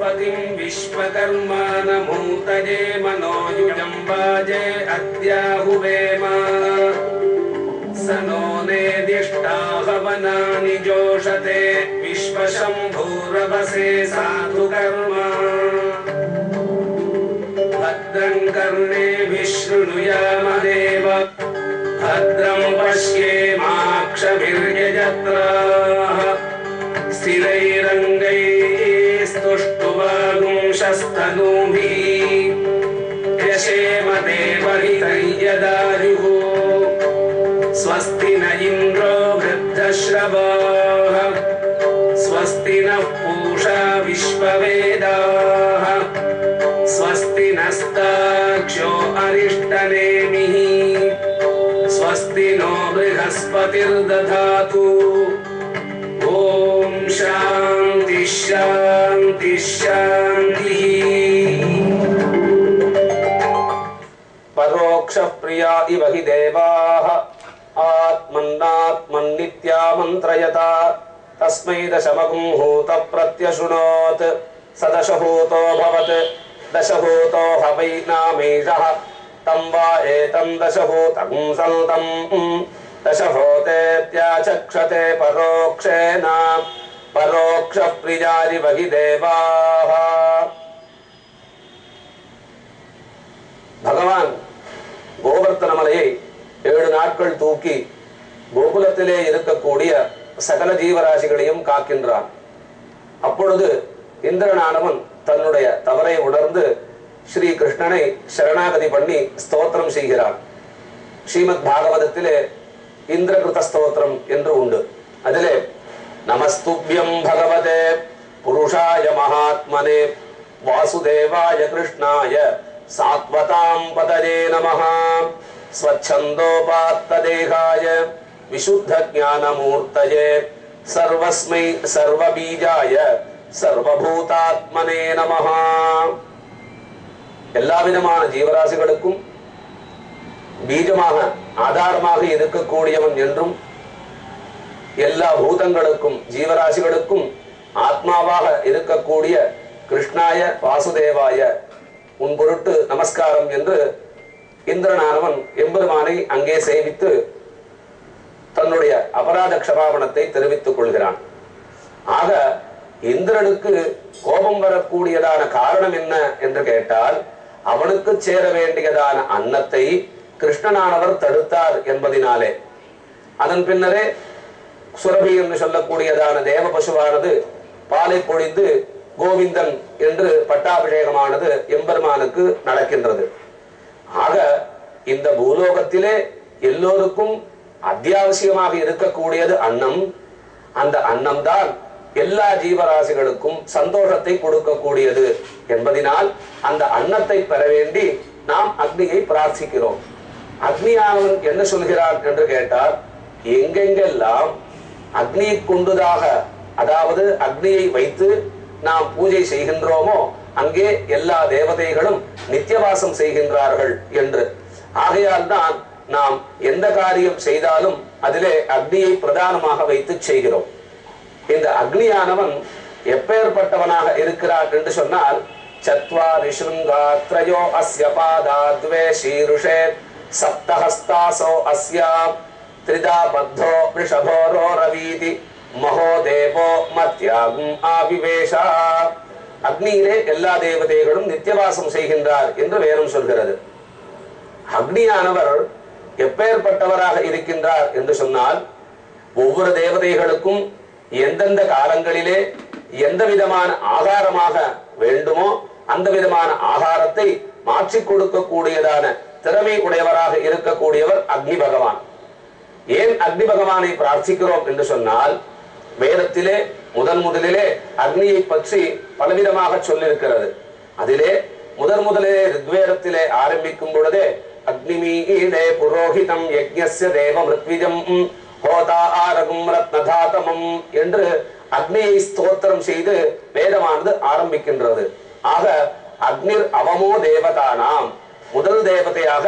बृहस्पतिम् विश्वकर्मानमूतये मनोयुजम् वाजे अद्याहुवेम स नो नेदिष्टा हवनानि जोषते विश्वशम्भूरवसे साधु कर्म भद्रम् कर्णेभिः शृणुयामदेव भद्रम् पश्येमाक्षभिर्यजत्राः स्थिरैरङ्गैस्तुष्टुवागुंशस्तनूभिः विश्ववेदाः। स्वस्ति नस्ताक्ष्यो अरिष्टनेमिः। स्वस्ति नो बृहस्पतिर्दधातु। ॐ शान्ति शान्ति शान्तिः। परोक्षप्रिया इव हि देवाः आत्मन्नात्मन्नित्या मन्त्रयता तस्मै दशमकं होत प्रत्यशृणोत् स दशहूतो भवत्। दशहूतो ह वै नामेषः तं वा एतं दशहूतं सन्तम् दशहोतेत्याचक्षते परोक्षेण परोक्षप्रियारिव हि देवाः। ಭಗವಾನ್ ಗೋವರ್ತನ ಮಲೆಯೈ ಏಳು ನಾಟ್ಗಳು ತೂಕಿ ಗೋಕುಲತಿಲೇ ಇರಕ್ಕೂಡಿಯ சகல ஜீவராசிகளையும் காக்கின்றான். அப்பொழுது இந்திரனானவன் தன்னுடைய தவறை உணர்ந்து ஸ்ரீ கிருஷ்ணனை சரணாகதி பண்ணி ஸ்தோத்திரம் செய்கிறான். ஸ்ரீமத் பாகவதத்திலே இந்திரகிருத ஸ்தோத்திரம் என்று உண்டு. அதிலே நமஸ்துபியம் பகவதே புருஷாய மகாத்மனே வாசுதேவாய கிருஷ்ணாய சாத்வதாம் பதரே பதஜே ஸ்வச்சந்தோபாத்த தேகாய விஷுத்த ஞானமூர்த்தயே சர்வஸ்மை சர்வபீஜாய சர்வபூதாத்மனே நமஹா எல்லா விதமான ஜீவராசிகளுக்கும் பீஜமாக ஆதாரமாக இருக்கக்கூடியவன் என்றும் எல்லா பூதங்களுக்கும் ஜீவராசிகளுக்கும் ஆத்மாவாக இருக்கக்கூடிய கிருஷ்ணாய வாசுதேவாய உன் பொருட்டு நமஸ்காரம் என்று இந்திரனானவன் எம்பெருமானை அங்கே சேவித்து தன்னுடைய அபராத க்ஷமாபணத்தை தெரிவித்துக் கொள்கிறான். ஆக இந்திரனுக்கு கோபம் வரக்கூடியதான காரணம் என்ன என்று கேட்டால் அவனுக்கு சேர வேண்டியதான அன்னத்தை கிருஷ்ணனானவர் தடுத்தார் என்பதினாலே. அதன் பின்னரே சுரபி என்று சொல்லக்கூடியதான தேவ பசுவானது பாலை பொழிந்து கோவிந்தன் என்று பட்டாபிஷேகமானது எம்பெருமானுக்கு நடக்கின்றது. ஆக இந்த பூலோகத்திலே எல்லோருக்கும் அத்தியாவசியமாக இருக்கக்கூடியது அன்னம். அந்த அன்னம் தான் எல்லா ஜீவராசிகளுக்கும் சந்தோஷத்தை கொடுக்கக்கூடியது என்பதினால் அந்த அன்னத்தை பெற வேண்டி நாம் அக்னியை பிரார்த்திக்கிறோம். அக்னியானவன் என்ன சொல்கிறார் என்று கேட்டால் எங்கெங்கெல்லாம் அக்னியை கொண்டுதாக அதாவது அக்னியை வைத்து நாம் பூஜை செய்கின்றோமோ அங்கே எல்லா தேவதைகளும் நித்தியவாசம் செய்கின்றார்கள் என்று. ஆகையால் தான் நாம் எந்த காரியம் செய்தாலும் அதிலே அக்னியை பிரதானமாக வைத்து செய்கிறோம். இந்த அக்னியானவன் எப்பேற்பட்டவனாக இருக்கிறான் என்று சொன்னால் சத்வாரி ஸ்ருங்காத்ரயோ அஸ்ய பாதாத்வே ஷீருஷே சப்தஹஸ்தாசோ அஸ்யாம் திரிதா பத்தோ ரிஷபோரோ ரவீதி மகோ தேவோ மத்யாகும் ஆவிவேஷா. அக்னியிலே எல்லா தேவதைகளும் நித்தியவாசம் செய்கின்றார் என்று வேதம் சொல்கிறது. அக்னியானவர் எப்பேற்பட்டவராக இருக்கின்றார் என்று சொன்னால் ஒவ்வொரு தேவதைகளுக்கும் எந்தெந்த காலங்களிலே எந்த விதமான ஆகாரமாக வேண்டுமோ அந்த விதமான ஆகாரத்தை மாற்றிக் கொடுக்கக்கூடியதான திறமை உடையவராக இருக்கக்கூடியவர் அக்னி பகவான். ஏன் அக்னி பகவானை பிரார்த்திக்கிறோம் என்று சொன்னால் வேதத்திலே முதன் முதலிலே அக்னியை பற்றி பலவிதமாக சொல்லியிருக்கிறது. அதிலே முதன் முதலிலே ரிக்வேதத்திலே ஆரம்பிக்கும் பொழுதே அக்னிமீலே புரோஹிதம் யஜ்ஞஸ்ய தேவ மிருத்விஜம் ஹோதா ஆரகும் ரத்னதாதமம் என்று அக்னியை ஸ்தோத்திரம் செய்து வேதமானது ஆரம்பிக்கின்றது. ஆக அக்னிர் அவமோ தேவதானாம். முதல் தேவதையாக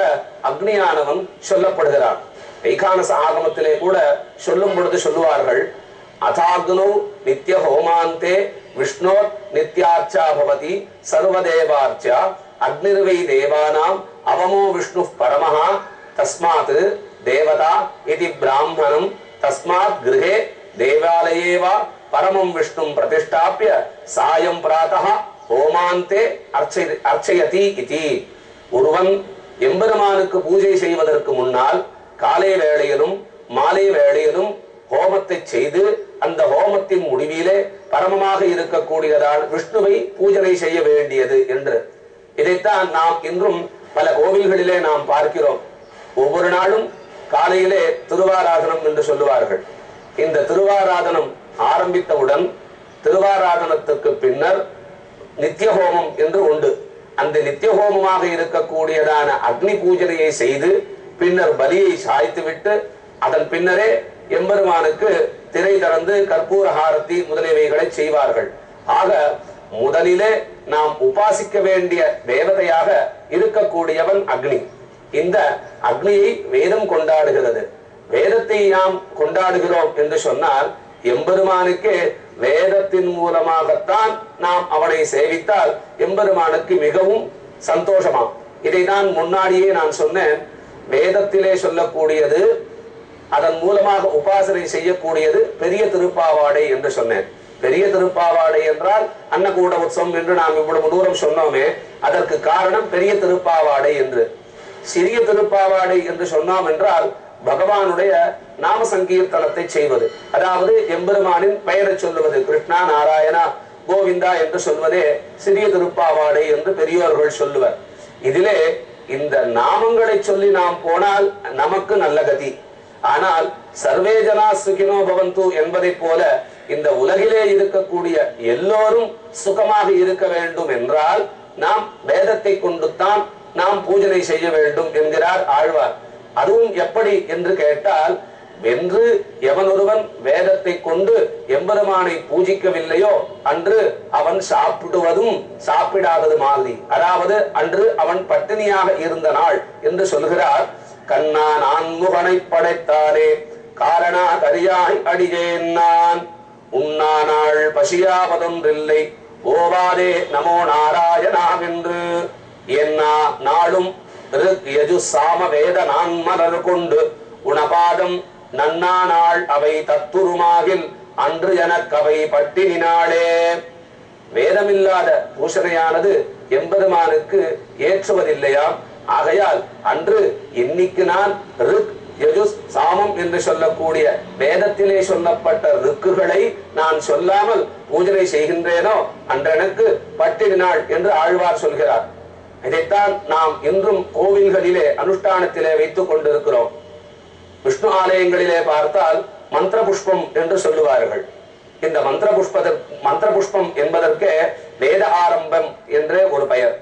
அக்னியானவன் சொல்லப்படுகிறான். வைகானச ஆகமத்திலே கூட சொல்லும் பொழுது சொல்லுவார்கள் அதாக்னோ நித்திய ஹோமாந்தே விஷ்ணோர் நித்யார்ச்சா பவதி சர்வதேவார்ச்சா அக்னிர்வை தேவானாம் அவமோ விஷ்ணு பரமஹா தஸ்மாத் தேவதா இது பிராமணம் தஸ்மாத் கிரகே தேவாலயே வா பரமம் விஷ்ணும் பிரதிஷ்டாப்பிய சாயம் பிராத்தா ஹோமாந்தே அர்ச்சை அர்ச்சயதி இதி ஒருவன் எம்பெருமானுக்கு பூஜை செய்வதற்கு முன்னால் காலை வேளையிலும் மாலை வேளையிலும் ஹோமத்தை செய்து அந்த ஹோமத்தின் முடிவிலே பரமமாக இருக்கக்கூடியதால் விஷ்ணுவை பூஜனை செய்ய வேண்டியது என்று. இதைத்தான் நாம் இன்றும் பல கோவில்களிலே நாம் பார்க்கிறோம். ஒவ்வொரு நாளும் காலையிலே திருவாராதனம் என்று சொல்லுவார்கள். இந்த திருவாராதனம் ஆரம்பித்தவுடன் திருவாராதனத்துக்கு பின்னர் நித்திய ஹோமம் என்று உண்டு. அந்த நித்திய ஹோமமாக இருக்கக்கூடியதான அக்னி பூஜனையை செய்து பின்னர் பலியை சாய்த்துவிட்டு அதன் பின்னரே எம்பெருமானுக்கு திரை திறந்து கற்பூர ஹாரத்தி முதலியவைகளை செய்வார்கள். ஆக முதலிலே நாம் உபாசிக்க வேண்டிய தேவதையாக இருக்கக்கூடியவன் அக்னி. இந்த அக்னியை வேதம் கொண்டாடுகிறது. வேதத்தை நாம் கொண்டாடுகிறோம் என்று சொன்னால் எம்பெருமானுக்கு வேதத்தின் மூலமாகத்தான் நாம் அவனை சேவித்தால் எம்பெருமானுக்கு மிகவும் சந்தோஷமா இதை நான் முன்னாடியே நான் சொன்னேன். வேதத்திலே சொல்லக்கூடியது அதன் மூலமாக உபாசனை செய்யக்கூடியது பெரிய திருப்பாவாடை என்று சொன்னேன். பெரிய திருப்பாவாடை என்றால் அன்னகூட உற்சவம் என்று நாம் இவ்வளவு தூரம் சொன்னோமே அதற்கு காரணம் பெரிய திருப்பாவாடை என்று. சிறிய திருப்பாவாடை என்று சொன்னோம் என்றால் பகவானுடைய நாம சங்கீர்த்தனத்தை செய்வது. அதாவது எம்பெருமானின் பெயரை சொல்லுவது கிருஷ்ணா நாராயணா கோவிந்தா என்று சொல்வதே சிறிய திருப்பாவாடை என்று பெரியோர்கள் சொல்லுவர். இதிலே இந்த நாமங்களை சொல்லி நாம் போனால் நமக்கு நல்ல கதி. ஆனால் சர்வே ஜனா சுகினோ பவந்து என்பதைப் போல இந்த உலகிலே இருக்கக்கூடிய எல்லோரும் சுகமாக இருக்க வேண்டும் என்றால் நாம் வேதத்தை கொண்டுத்தான் நாம் பூஜனை செய்ய வேண்டும் என்கிறார் ஆழ்வார். அதுவும் எப்படி என்று கேட்டால் வென்று எவனொருவன் வேதத்தை கொண்டு எம்பெருமானை பூஜிக்கவில்லையோ அன்று அவன் சாப்பிடுவதும் சாப்பிடாதது மாதிரி. அதாவது அன்று அவன் பட்டினியாக இருந்த நாள் என்று சொல்கிறார் கண்ணா நான் முகனை படைத்தானே காரணா கரியாய் அடியேன் நான். உண்ணானாள் பசியாவதொன்றில்லை. ஓவாதே நமோ நாராயணாவென்று என்னா நாளும் ரிக் யஜு சாம வேத நான் மலர் கொண்டு. உணபாதம் நன்னா நாள் அவை தத்துருமாகில் அன்று எனக்கவை பட்டினினாளே. வேதமில்லாத பூஷணையானது எம்பெருமானுக்கு ஏற்றுவதில்லையாம். ஆகையால் அன்று இன்னைக்கு நான் ரிக் யஜுஸ் சாமம் என்று சொல்லக்கூடிய வேதத்திலே சொல்லப்பட்ட ருக்குகளை நான் சொல்லாமல் பூஜனை செய்கின்றேனோ? அன்றெனக்கு பட்டினி நாள் என்று ஆழ்வார் சொல்கிறார். இதைத்தான் நாம் இன்றும் கோவில்களிலே அனுஷ்டானத்திலே வைத்துக் கொண்டிருக்கிறோம். விஷ்ணு ஆலயங்களிலே பார்த்தால் மந்திர புஷ்பம் என்று சொல்லுவார்கள். இந்த மந்திர புஷ்பத மந்திர புஷ்பம் என்பதற்கே வேத ஆரம்பம் என்றே ஒரு பெயர்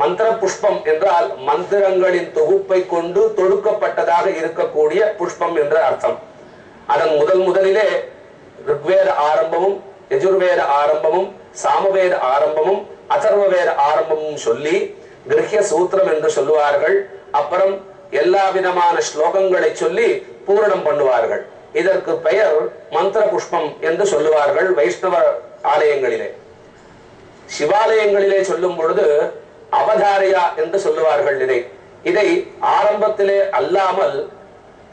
மந்திர புஷ்பம் என்றால் மந்திரங்களின் தொகுப்பை கொண்டு தொடுக்கப்பட்டதாக இருக்கக்கூடிய புஷ்பம் என்ற அர்த்தம். அதன் முதல் முதலிலே ருக்வேத ஆரம்பமும் யஜுர்வேத ஆரம்பமும் சாமவேத ஆரம்பமும் அதர்வவேத ஆரம்பமும் சொல்லி கிரகிய சூத்திரம் என்று சொல்லுவார்கள். அப்புறம் எல்லா விதமான ஸ்லோகங்களை சொல்லி பூரணம் பண்ணுவார்கள். இதற்கு பெயர் மந்திர புஷ்பம் என்று சொல்லுவார்கள் வைஷ்ணவ ஆலயங்களிலே. சிவாலயங்களிலே சொல்லும் பொழுது அவதாரையா என்று சொல்லுவார்கள் இதை. இதை ஆரம்பத்திலே அல்லாமல்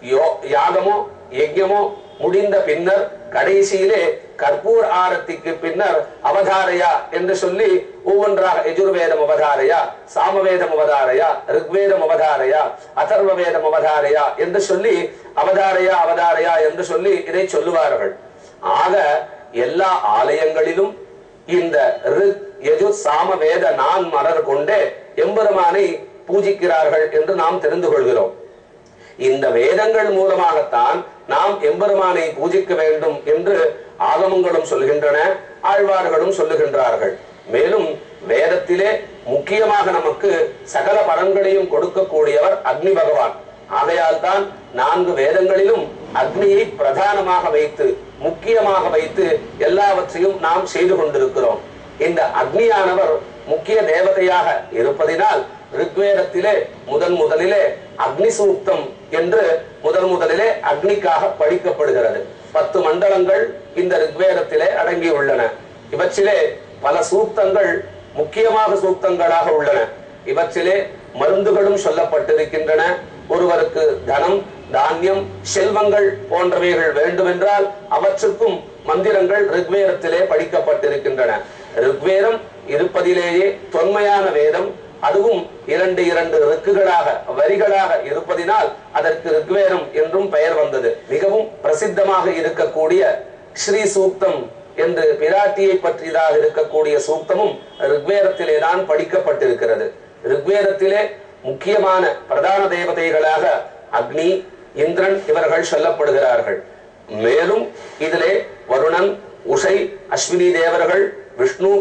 யோ- யாகமோ யஜ்யமோ முடிந்த பின்னர் கடைசியிலே கற்பூர் ஆரத்திக்கு பின்னர் அவதாரையா என்று சொல்லி ஒவ்வொன்றாக எஜுர்வேதம் அவதாரையா சாமவேதம் அவதாரையா ரிக்வேதம் அவதாரையா அதர்வ வேதம் அவதாரையா என்று சொல்லி அவதாரையா அவதாரையா என்று சொல்லி இதை சொல்லுவார்கள். ஆக எல்லா ஆலயங்களிலும் இந்த ரிக் எது சாம வேத நான் மலர் கொண்டே எம்பெருமானை பூஜிக்கிறார்கள் என்று நாம் தெரிந்து கொள்கிறோம். இந்த வேதங்கள் மூலமாகத்தான் நாம் எம்பெருமானை பூஜிக்க வேண்டும் என்று ஆகமங்களும் சொல்கின்றன ஆழ்வார்களும் சொல்லுகின்றார்கள். மேலும் வேதத்திலே முக்கியமாக நமக்கு சகல பலன்களையும் கொடுக்கக்கூடியவர் அக்னி பகவான். ஆகையால் தான் நான்கு வேதங்களிலும் அக்னியை பிரதானமாக வைத்து முக்கியமாக வைத்து எல்லாவற்றையும் நாம் செய்து கொண்டிருக்கிறோம். இந்த அக்னியானவர் முக்கிய தேவதையாக இருப்பதினால் ரிக்வேதத்திலே முதன் முதலிலே அக்னி சூக்தம் என்று முதன் முதலிலே அக்னிக்காக படிக்கப்படுகிறது. பத்து மண்டலங்கள் இந்த ரிக்வேதத்திலே அடங்கியுள்ளன. இவற்றிலே பல சூக்தங்கள் முக்கியமாக சூக்தங்களாக உள்ளன. இவற்றிலே மருந்துகளும் சொல்லப்பட்டிருக்கின்றன. ஒருவருக்கு தனம் தானியம் செல்வங்கள் போன்றவைகள் வேண்டுமென்றால் அவற்றுக்கும் மந்திரங்கள் ரிக்வேதத்திலே படிக்கப்பட்டிருக்கின்றன. ருக்வேதம் இருப்பதிலேயே தொன்மையான வேதம் அதுவும் இரண்டு இரண்டு ரிக்குகளாக வரிகளாக இருப்பதினால் அதற்கு ருக்வேதம் என்றும் பெயர் வந்தது. மிகவும் பிரசித்தமாக இருக்கக்கூடிய ஸ்ரீ சூக்தம் என்று பிராட்டியை பற்றியதாக இருக்கக்கூடிய சூக்தமும் ருக்வேதத்திலே தான் படிக்கப்பட்டிருக்கிறது. ருக்வேதத்திலே முக்கியமான பிரதான தேவதைகளாக அக்னி இந்திரன் இவர்கள் சொல்லப்படுகிறார்கள். மேலும் இதிலே வருணன் உஷை அஸ்வினி தேவர்கள் விஷ்ணு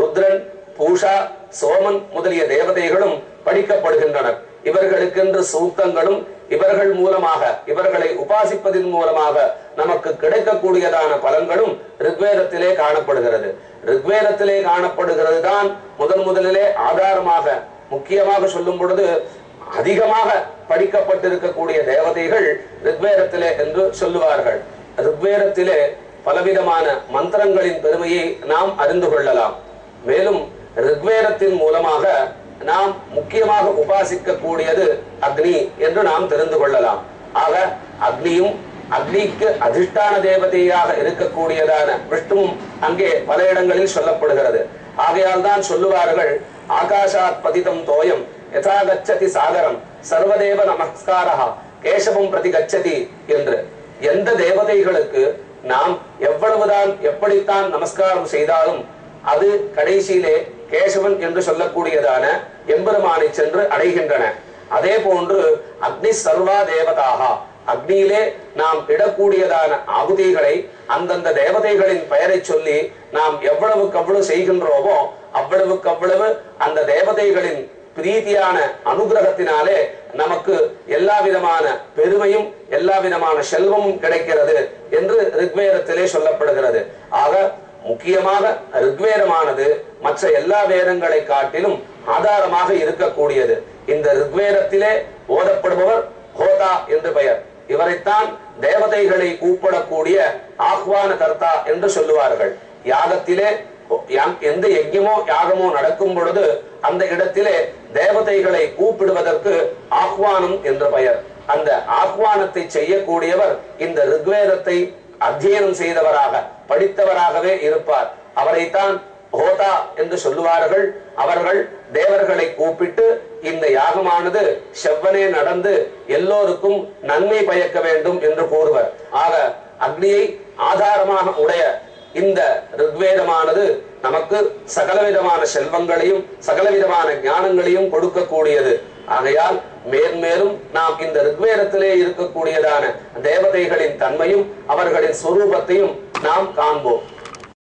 ருத்ரன் பூஷா சோமன் முதலிய தேவதைகளும் படிக்கப்படுகின்றனர். இவர்களுக்கென்று சூக்தங்களும் இவர்கள் மூலமாக இவர்களை உபாசிப்பதின் மூலமாக நமக்கு கிடைக்கக்கூடியதான பலன்களும் ரிக்வேதத்திலே காணப்படுகிறது. ரிக்வேதத்திலே காணப்படுகிறது தான் முதன் முதலிலே ஆதாரமாக முக்கியமாக சொல்லும் பொழுது அதிகமாக படிக்கப்பட்டிருக்கக்கூடிய தேவதைகள் ரிக்வேதத்திலே என்று சொல்லுவார்கள். ரிக்வேதத்திலே பலவிதமான மந்திரங்களின் பெருமையை நாம் அறிந்து கொள்ளலாம். மேலும் ரிக்வேதத்தின் மூலமாக நாம் முக்கியமாக உபாசிக்க கூடியது அக்னி என்று நாம் தெரிந்து கொள்ளலாம். ஆக அக்னியும் அக்னிக்கு அதிஷ்டான தேவதையாக இருக்கக்கூடியதான விஷ்ணுவும் அங்கே பல இடங்களில் சொல்லப்படுகிறது. ஆகையால் தான் சொல்லுவார்கள் ஆகாஷாத் பதிதம் தோயம் யதா கச்சதி சாகரம் சர்வதேவ நமஸ்காரா கேசவம் பிரதி கச்சதி என்று. எந்த தேவதைகளுக்கு நாம் எவ்வளவுதான் எப்படித்தான் நமஸ்காரம் செய்தாலும் அது கடைசியிலே கேசவன் என்று சொல்லக்கூடியதான எம்பெருமானை சென்று அடைகின்றன. அதே போன்று அக்னி சர்வா தேவதாகா அக்னியிலே நாம் இடக்கூடியதான ஆகுதிகளை அந்தந்த தேவதைகளின் பெயரை சொல்லி நாம் எவ்வளவுக்கு அவ்வளவு செய்கின்றோமோ அவ்வளவுக்கு அவ்வளவு அந்த தேவதைகளின் பிரீதியான அனுகிரகத்தினாலே நமக்கு எல்லா விதமான பெருமையும் எல்லா விதமான செல்வமும் கிடைக்கிறது என்று ரிக்வேதத்திலே சொல்லப்படுகிறது. ஆக முக்கியமாக ரிக்வேதமானது மற்ற எல்லா வேதங்களை காட்டிலும் ஆதாரமாக இருக்கக்கூடியது. இந்த ரிக்வேதத்திலே ஓதப்படுபவர் ஹோதா என்று பெயர். இவரைத்தான் தேவதைகளை கூப்பிடக்கூடிய ஆஹ்வான கர்த்தா என்று சொல்லுவார்கள். யாகத்திலே எந்த யஜ்யமோ யாகமோ நடக்கும் பொழுது அந்த இடத்திலே தேவதைகளை கூப்பிடுவதற்கு ஆஹ்வானம் என்று பெயர். அந்த ஆஹ்வானத்தை செய்யக்கூடியவர் இந்த ரிக்வேதத்தை அத்தியனம் செய்தவராக படித்தவராகவே இருப்பார். அவரைத்தான் ஹோதா என்று சொல்லுவார்கள். அவர்கள் தேவர்களை கூப்பிட்டு இந்த யாகமானது செவ்வனே நடந்து எல்லோருக்கும் நன்மை பயக்க வேண்டும் என்று கூறுவர். ஆக அக்னியை ஆதாரமாக உடைய இந்த ரிக்வேதமானது நமக்கு சகலவிதமான செல்வங்களையும் சகலவிதமான ஞானங்களையும் கொடுக்கக்கூடியது. ஆகையால் மேன்மேலும் நாம் இந்த ரிக்வேதத்திலே இருக்கக்கூடியதான தேவதைகளின் தன்மையும் அவர்களின் சொரூபத்தையும் நாம் காண்போம்.